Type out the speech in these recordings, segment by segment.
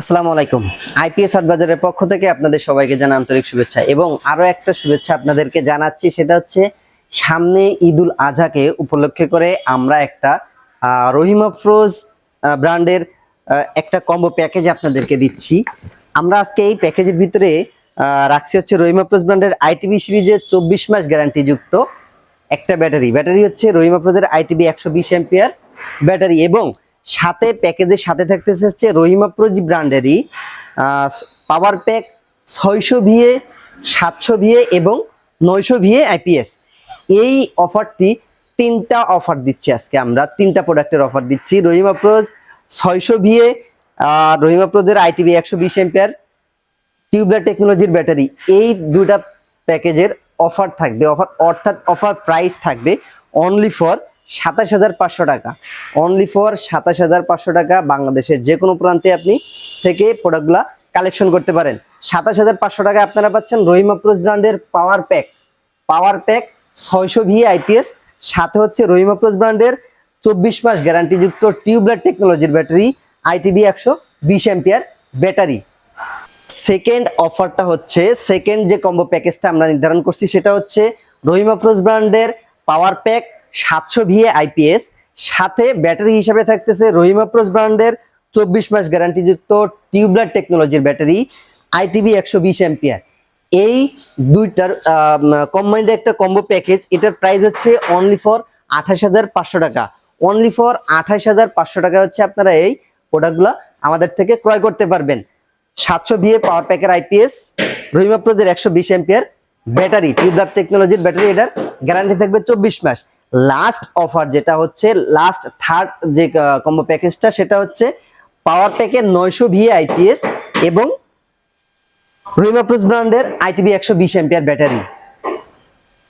আসসালামু আলাইকুম। আইপিএস হাট বাজারের পক্ষ থেকে আপনাদের সবাইকে জানা আন্তরিক শুভেচ্ছা এবং আরও একটা শুভেচ্ছা আপনাদেরকে জানাচ্ছি, সেটা হচ্ছে সামনে ঈদুল আজহাকে উপলক্ষে করে আমরা একটা রহিমা ফ্রোজ ব্র্যান্ডের একটা কম্বো প্যাকেজ আপনাদেরকে দিচ্ছি। আমরা আজকে এই প্যাকেজের ভিতরে রাখছি হচ্ছে রহিমা ফ্রোজ ব্র্যান্ডের আইটিভি সিরিজের চব্বিশ মাস গ্যারান্টি যুক্ত একটা ব্যাটারি। ব্যাটারি হচ্ছে রহিমা প্রোজের আইটিবি একশো বিশ এম্পিয়ার ব্যাটারি এবং সাথে প্যাকেজের সাথে থাকতেছে হচ্ছে রহিমা প্রোজ ব্র্যান্ডেরই পাওয়ার প্যাক ছয়শো ভিএ, সাতশো ভিএ এবং নয়শো ভিএ আইপিএস। এই অফারটি তিনটা অফার দিচ্ছি আজকে আমরা, তিনটা প্রোডাক্টের অফার দিচ্ছি। রহিমা প্রোজ ছয়শো ভিএ রহিমা প্রোজের আইটিবি একশো বিশ এম্পিয়ার টিউবলার টেকনোলজির ব্যাটারি, এই দুটা প্যাকেজের অফার থাকবে, অফার অর্থাৎ অফার প্রাইস থাকবে অনলি ফর সাতাশ হাজার পাঁচশো টাকা। অনলি ফর সাতাশ হাজার পাঁচশো টাকা বাংলাদেশের যে কোনো প্রান্তে আপনি থেকে প্রোডাক্টগুলা কালেকশন করতে পারেন। সাতাশ হাজার পাঁচশো টাকা আপনারা পাচ্ছেন রহিম আপ্রোজ ব্র্যান্ডের পাওয়ার প্যাক পাওয়ার প্যাক ছয়শো ভি আইপিএস সাথে হচ্ছে রহিম আপ্রোজ ব্র্যান্ডের চব্বিশ মাস গ্যারান্টিযুক্ত টিউবলার টেকনোলজির ব্যাটারি আইটিবি একশো বিশ এম্পিয়ার ব্যাটারি সেকেন্ড অফারটা হচ্ছে সেকেন্ড যে কম্বো প্যাকেজটা আমরা নির্ধারণ করছি, সেটা হচ্ছে রহিমা প্রোজ ব্র্যান্ডের পাওয়ার প্যাক সাতশো ভিএ আইপিএস, সাথে ব্যাটারি হিসাবে থাকতেছে রহিমা প্রোজ ব্র্যান্ডের চব্বিশ মাস গ্যারান্টিযুক্ত টিউবলার টেকনোলজির ব্যাটারি, আইটিভি একশো বিশ এম্পিয়ার এই দুইটার কম্বাইন্ড একটা কম্বো প্যাকেজ এটার প্রাইস হচ্ছে অনলি ফর আঠাশ হাজার পাঁচশো টাকা। অনলি ফর আঠাশ হাজার পাঁচশো টাকা হচ্ছে আপনারা এই প্রোডাক্টগুলো আমাদের থেকে ক্রয় করতে পারবেন। সাতশো ভিএ পাওয়ার প্যাকের আইপিএস, রহিমা প্রোজের একশো বিশ এম্পিয়ার ব্যাটারি, টিউবলার টেকনোলজির ব্যাটারি, এটার গ্যারান্টি থাকবে চব্বিশ মাস। লাস্ট অফার যেটা হচ্ছে লাস্ট থার্ড যে কম্বো প্যাকেজটা সেটা হচ্ছে পাওয়ার প্যাকের নয়শো ভিএ আইপিএস এবং রহিমা প্রোজ ব্র্যান্ডের আইটিবি একশো বিশ এম্পিয়ার ব্যাটারি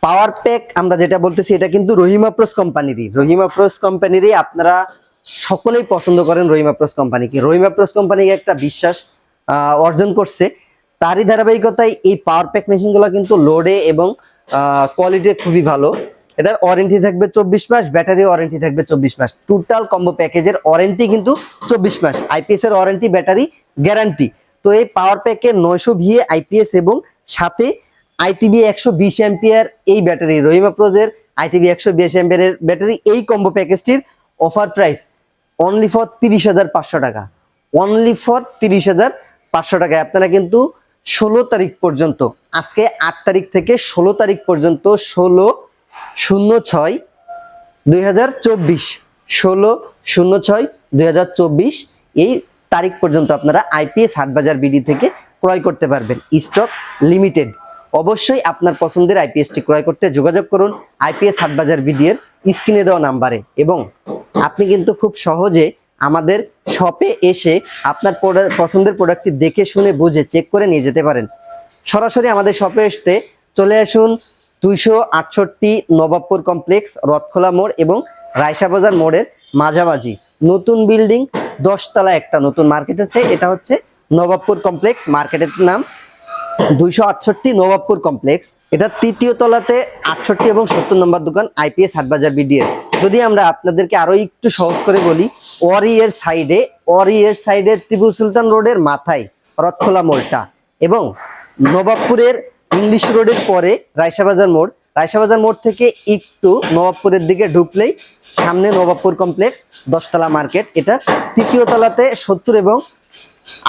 পাওয়ার প্যাক আমরা যেটা বলতেছি, এটা কিন্তু রহিমা প্রোস কোম্পানিরই রহিমা প্রোস কোম্পানিরই আপনারা সকলেই পছন্দ করেন রহিমা প্রোস কোম্পানিকে রহিমা প্রোস কোম্পানিকে একটা বিশ্বাস অর্জন করছে। তারই ধারাবাহিকতায় এই পাওয়ার প্যাক মেশিনগুলো কিন্তু লোডে এবং কোয়ালিটি খুবই ভালো। এটার ওয়ারেন্টি থাকবে চব্বিশ মাস ব্যাটারি ওয়ারেন্টি থাকবে চব্বিশ মাস। টোটাল কম্বো প্যাকেজের ওয়ারেন্টি কিন্তু চব্বিশ মাস। আইপিএস এর ওয়ারেন্টি ব্যাটারি গ্যারান্টি তো এই পাওয়ার প্যাকের নয়শো ভিএ আইপিএস এবং সাথে আইটিবি একশো বিশ এম্পিয়ার এই ব্যাটারি রহিমা প্রোজের আইটিবি একশো বিশ এম্পিয়ারের ব্যাটারি এই কম্বো প্যাকেজটির অফার প্রাইস অনলি ফর তিরিশ হাজার পাঁচশো টাকা। অনলি ফর তিরিশ হাজার পাঁচশো টাকায় আপনারা কিন্তু ষোলো তারিখ পর্যন্ত, আজকে আট তারিখ থেকে ষোলো তারিখ পর্যন্ত ষোলো শূন্য ছয় দুই হাজার চব্বিশ, ষোলো শূন্য ছয় দুই হাজার চব্বিশ, এই তারিখ পর্যন্ত আপনারা আইপিএস হাটবাজার বিডি থেকে ক্রয় করতে পারবেন। Stock limited. অবশ্যই আপনার পছন্দের আইপিএসটি ক্রয় করতে যোগাযোগ করুন আইপিএস হাটবাজার বিডি এর স্ক্রিনে দেওয়া নাম্বারে। এবং আপনি কিন্তু খুব সহজে আমাদের শপে এসে আপনার পছন্দের প্রোডাক্টটি দেখে শুনে বুঝে চেক করে নিয়ে যেতে পারেন। সরাসরি আমাদের শপে আসতে চলে আসুন দুইশো আটষট্টি নবাবপুর কমপ্লেক্স, রথখোলা মোড় এবং রায়সা বাজার মোড়ের মাঝামাঝি। নতুন বিল্ডিং, দশতলা একটা নতুন মার্কেট হচ্ছে। এটা হচ্ছে নবাবপুর কমপ্লেক্স। মার্কেটের নাম দুইশো আটষট্টি নবাবপুর কমপ্লেক্স। এটা তৃতীয় তলাতে আটষট্টি এবং সত্তর নম্বর দোকান, আইপিএস হাটবাজার বিডিএর যদি আমরা আপনাদেরকে আরও একটু সহজ করে বলি ওয়ারি এর সাইডে ওয়ারি এর সাইডে টিপু সুলতান রোডের মাথায় রথখোলা মোড়টা এবং নবাবপুরের ইংলিশ রোডের পরে রায়সাবাজার মোড়। রায়সাবাজার মোড় থেকে একটু নবাবপুরের দিকে ঢুকলেই সামনে নবাবপুর কমপ্লেক্স, দশতলা মার্কেট। এটা তৃতীয় তলাতে সত্তর এবং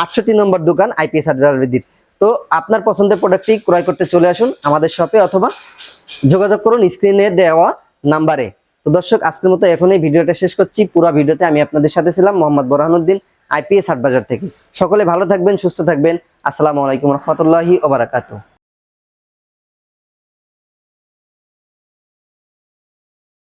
আটষট্টি নম্বর দোকান আইপিএস আড্রাবিদির তো আপনার পছন্দের প্রোডাক্টটি ক্রয় করতে চলে আসুন আমাদের শপে অথবা যোগাযোগ করুন স্ক্রিনে দেওয়া নাম্বারে। তো দর্শক, আজকের মতো এখন এই ভিডিওটা শেষ করছি। পুরো ভিডিওতে আমি আপনাদের সাথে ছিলাম মোহাম্মদ বোরহানুদ্দিন, আইপিএস হাটবাজার থেকে। সকলে ভালো থাকবেন, সুস্থ থাকবেন। আসসালামু আলাইকুম রহমতুল্লাহি ওবারাকাতু